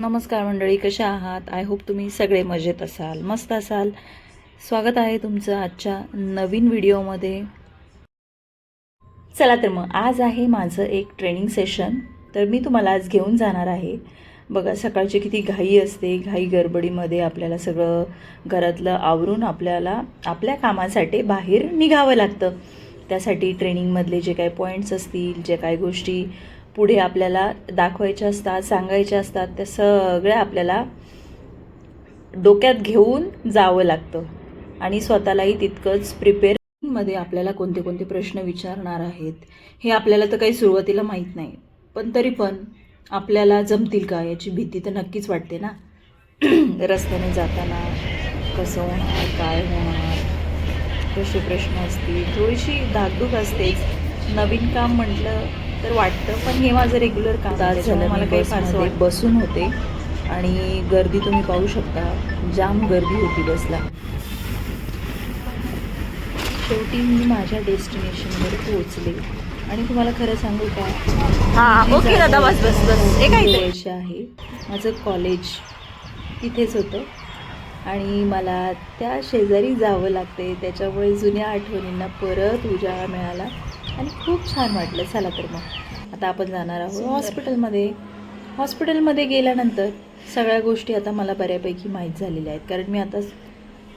नमस्कार मंडळी कशा आहात? आय होप तुम्ही सगळे मजेत असाल मस्त असाल. स्वागत आहे तुमचं आजच्या नवीन व्हिडिओमध्ये. चला तर मग आज आहे माझं एक ट्रेनिंग सेशन तर मी तुम्हाला आज घेऊन जाणार आहे. बघा सकाळची किती घाई असते घाई गडबडीमध्ये आपल्याला सगळं घरातलं आवरून आपल्याला आपल्या कामासाठी बाहेर निघावं लागतं. त्यासाठी ट्रेनिंगमधले जे काही पॉईंट्स असतील जे काही गोष्टी पुढे आपल्याला दाखवायच्या असतात सांगायच्या असतात त्या सगळ्या आपल्याला डोक्यात घेऊन जावं लागतं. आणि स्वतःलाही तितकंच प्रिपेअरमध्ये आपल्याला कोणते कोणते प्रश्न विचारणार आहेत हे आपल्याला तर काही सुरुवातीला माहीत नाही. पण तरी पण आपल्याला जमतील का याची भीती तर नक्कीच वाटते ना? रस्त्याने जाताना कसं होणार काय होणार कसे प्रश्न असतील थोडीशी धाकधूक असतेच. नवीन काम म्हटलं तर वाटतं पण हे माझं रेग्युलर काम झालं मला काही फारसं वाट बसून होते. आणि गर्दी तुम्ही पाहू शकता जाम गर्दी होती बसला. शेवटी मी माझ्या डेस्टिनेशनवर पोहोचले. आणि तुम्हाला खरं सांगू का? हा, ओके दादा, बस, बस, बस. हे काय आहे. माझं कॉलेज तिथेच होतं. आणि मला त्या शेजारी जावं लागते त्याच्यामुळे जुन्या आठवणींना परत उजाळा मिळाला. आणि खूप छान वाटलं. चला तर मग. आता आपण जाणार आहोत हॉस्पिटलमध्ये. हॉस्पिटलमध्ये गेल्यानंतर सगळ्या गोष्टी आता मला बऱ्यापैकी माहीत झालेल्या आहेत. कारण मी आता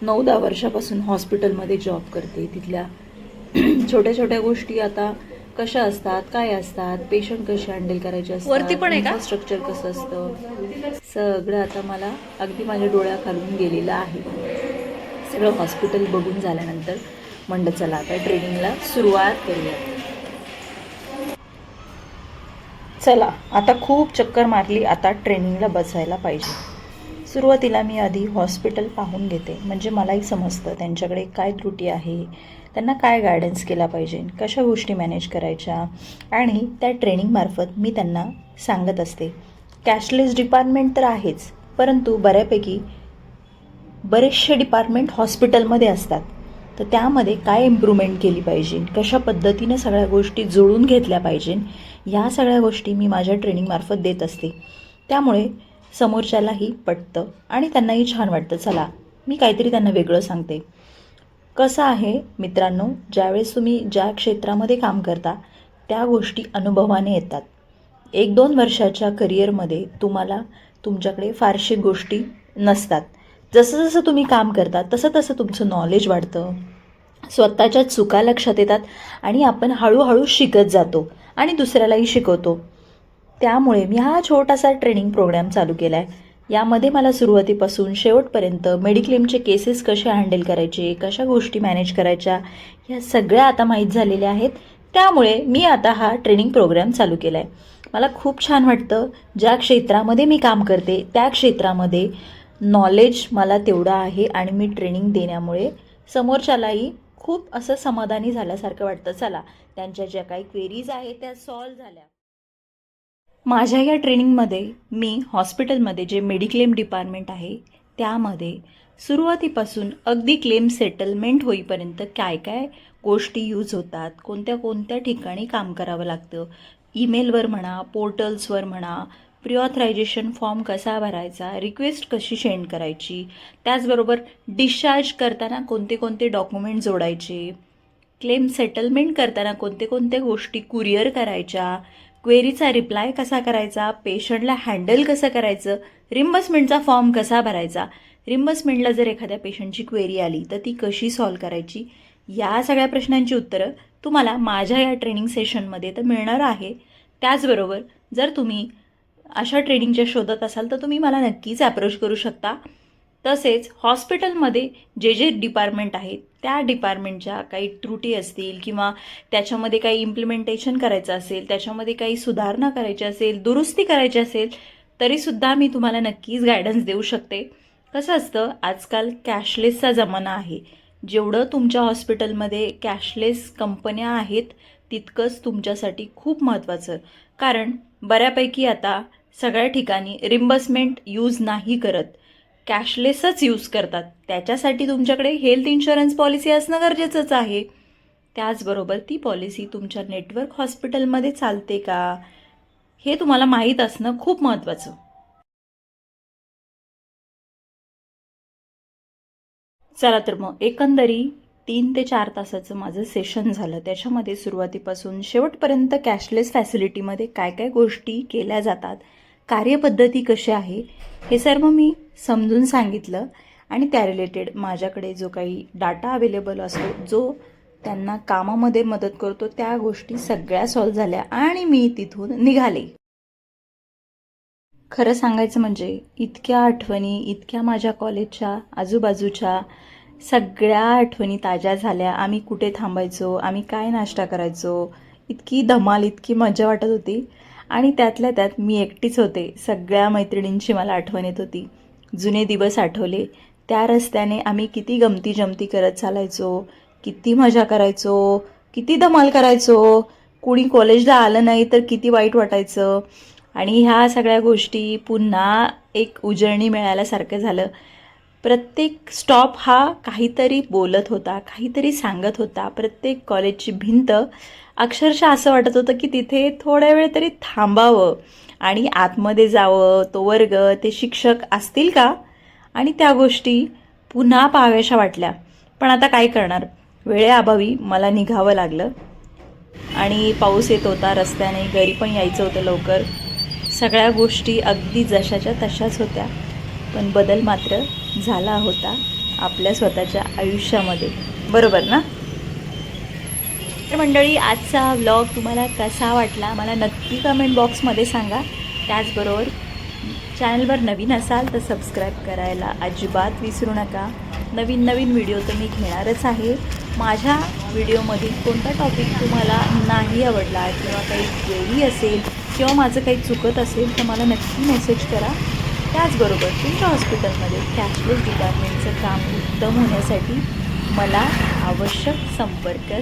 नऊ दहा वर्षापासून हॉस्पिटलमध्ये जॉब करते. तिथल्या छोट्या छोट्या गोष्टी आता कशा असतात काय असतात पेशंट कसे हँडल करायचे असतात वरती पण आहे का? स्ट्रक्चर कसं असतं? सगळं आता मला अगदी माझ्या डोळ्याखालून गेलेलं आहे. सगळं हॉस्पिटल बघून झाल्यानंतर म्हणलं चला आता ट्रेनिंगला सुरुवात करूया. चला आता खूप चक्कर मारली आता ट्रेनिंगला बसायला पाहिजे. सुरुवातीला मी आधी हॉस्पिटल पाहून घेते म्हणजे मलाही समजतं त्यांच्याकडे काय त्रुटी आहे त्यांना काय गायडन्स केला पाहिजे कशा गोष्टी मॅनेज करायच्या आणि त्या ट्रेनिंगमार्फत मी त्यांना सांगत असते. कॅशलेस डिपार्टमेंट तर आहेच परंतु बऱ्यापैकी बरेचसे डिपार्टमेंट हॉस्पिटलमध्ये असतात. तर त्यामध्ये काय इम्प्रूव्हमेंट केली पाहिजे? कशा पद्धतीनं सगळ्या गोष्टी जुळून घेतल्या पाहिजे? ह्या सगळ्या गोष्टी मी माझ्या ट्रेनिंगमार्फत देत असते. त्यामुळे समोरच्यालाही पटतं आणि त्यांनाही छान वाटतं. चला मी काहीतरी त्यांना वेगळं सांगते. कसं आहे मित्रांनो ज्यावेळेस तुम्ही ज्या क्षेत्रामध्ये काम करता त्या गोष्टी अनुभवाने येतात. एक दोन वर्षाच्या करिअरमध्ये तुम्हाला तुमच्याकडे फारशी गोष्टी नसतात. जसं जसं तुम्ही काम करता तसं तसं तुमचं नॉलेज वाढतं. स्वतःच्या चुका लक्षात येतात आणि आपण हळूहळू शिकत जातो आणि दुसऱ्यालाही शिकवतो. त्यामुळे मी हा छोटासा ट्रेनिंग प्रोग्राम चालू केला आहे यामध्ये मला सुरुवातीपासून शेवटपर्यंत मेडिक्लेमचे केसेस कसे हँडल करायचे कशा गोष्टी मॅनेज करायच्या ह्या सगळ्या आता माहीत झालेल्या आहेत. त्यामुळे मी आता हा ट्रेनिंग प्रोग्राम चालू केला आहे मला खूप छान वाटतं. ज्या क्षेत्रामध्ये मी काम करते त्या क्षेत्रामध्ये नॉलेज मला तेवढं आहे आणि मी ट्रेनिंग देण्यामुळे समोरच्यालाही खूप असं समाधानी झाल्यासारखं वाटतं. चला त्यांच्या ज्या काही क्वेरीज आहेत त्या सॉल्व झाल्या. माझ्या या ट्रेनिंगमध्ये मी हॉस्पिटलमध्ये जे मेडिक्लेम डिपार्टमेंट आहे त्यामध्ये सुरुवातीपासून अगदी क्लेम सेटलमेंट होईपर्यंत काय काय गोष्टी यूज होतात कोणत्या कोणत्या ठिकाणी काम करावं लागतं ईमेलवर म्हणा पोर्टल्सवर म्हणा प्रिऑथरायझेशन फॉर्म कसा भरायचा रिक्वेस्ट कशी सेंड करायची त्याचबरोबर डिस्चार्ज करताना कोणते कोणते डॉक्युमेंट जोडायचे क्लेम सेटलमेंट करताना कोणते कोणते गोष्टी कुरिअर करायच्या क्वेरीचा रिप्लाय कसा करायचा पेशंटला हँडल कसं करायचं रिम्बर्समेंटचा फॉर्म कसा भरायचा रिम्बर्समेंटला जर एखाद्या पेशंटची क्वेरी आली तर ती कशी सॉल्व करायची या सगळ्या प्रश्नांची उत्तरं तुम्हाला माझ्या या ट्रेनिंग सेशनमध्ये तर मिळणार आहे. त्याचबरोबर जर तुम्ही अशा ट्रेनिंगच्या शोधत असाल तर तुम्ही मला नक्कीच अप्रोच करू शकता. तसेच हॉस्पिटलमध्ये जे जे डिपार्टमेंट आहेत त्या डिपार्टमेंटच्या काही त्रुटी असतील किंवा त्याच्यामध्ये काही इम्प्लिमेंटेशन करायचं असेल त्याच्यामध्ये काही सुधारणा करायची असेल दुरुस्ती करायची असेल तरीसुद्धा मी तुम्हाला नक्कीच गायडन्स देऊ शकते. कसं असतं आजकाल कॅशलेसचा जमाना आहे. जेवढं तुमच्या हॉस्पिटलमध्ये कॅशलेस कंपन्या आहेत तितकंच तुमच्यासाठी खूप महत्त्वाचं कारण बऱ्यापैकी आता सगळ्या ठिकाणी रिम्बर्समेंट यूज नाही करत. कॅशलेसच यूज करतात. त्याच्यासाठी तुमच्याकडे हेल्थ इन्शुरन्स पॉलिसी असणं गरजेचंच आहे. त्याचबरोबर ती पॉलिसी तुमच्या नेटवर्क हॉस्पिटलमध्ये चालते का? हे तुम्हाला माहीत असणं खूप महत्त्वाचं चला तर मग एकंदरी तीन ते चार तासाचं माझं सेशन झालं. त्याच्यामध्ये सुरुवातीपासून शेवटपर्यंत कॅशलेस फॅसिलिटीमध्ये काय काय गोष्टी केल्या जातात? कार्यपद्धती कशी आहे हे सर्व मी समजून सांगितलं आणि त्या रिलेटेड माझ्याकडे जो काही डाटा अवेलेबल असतो जो त्यांना कामामध्ये मदत करतो त्या गोष्टी सगळ्या सॉल्व झाल्या आणि मी तिथून निघाले. खरं सांगायचं म्हणजे इतक्या आठवणी इतक्या माझ्या कॉलेजच्या आजूबाजूच्या सगळ्या आठवणी ताज्या झाल्या. आम्ही कुठे थांबायचो आम्ही काय नाश्ता करायचो इतकी धमाल इतकी मजा वाटत होती. आणि त्यातल्या त्यात मी एकटीच होते. सगळ्या मैत्रिणींची मला आठवण येत होती. जुने दिवस आठवले. त्या रस्त्याने आम्ही किती गमती जमती करत चालायचो. किती मजा करायचो. किती धमाल करायचो. कुणी कॉलेजला आलं नाही तर किती वाईट वाटायचं. आणि ह्या सगळ्या गोष्टी पुन्हा एक उजळणी मिळाल्यासारखं झालं. प्रत्येक स्टॉप हा काहीतरी बोलत होता काहीतरी सांगत होता. प्रत्येक कॉलेजची भिंत अक्षरशः असं वाटत होतं की तिथे थोड्या वेळ तरी थांबावं आणि आतमध्ये जावं. तो वर्ग ते शिक्षक असतील का? आणि त्या गोष्टी पुन्हा पाहाव्याशा वाटल्या. पण आता काय करणार? वेळेअभावी मला निघावं लागलं. आणि पाऊस येत होता रस्त्याने घरी पण यायचं होतं लवकर. सगळ्या गोष्टी अगदी जशाच्या तशाच होत्या. पण बदल मात्र झाला होता आपल्या स्वतःच्या आयुष्यामध्ये. बरोबर ना? तर मंडळी आजचा व्लॉग तुम्हाला कसा वाटला मला नक्की कमेंट बॉक्समध्ये सांगा. त्याचबरोबर चॅनलवर नवीन असाल तर सबस्क्राईब करायला अजिबात विसरू नका. नवीन नवीन व्हिडिओ तर मी घेणारच आहे. माझ्या व्हिडिओमधील कोणता टॉपिक तुम्हाला नाही आवडला किंवा काही क्वेरी असेल किंवा माझं काही चुकत असेल तर मला नक्की मेसेज करा. त्याचबरोबर तुमच्या हॉस्पिटलमध्ये कॅशलेस डिपार्टमेंटचं काम उत्तम होण्यासाठी मला आवश्यक संपर्क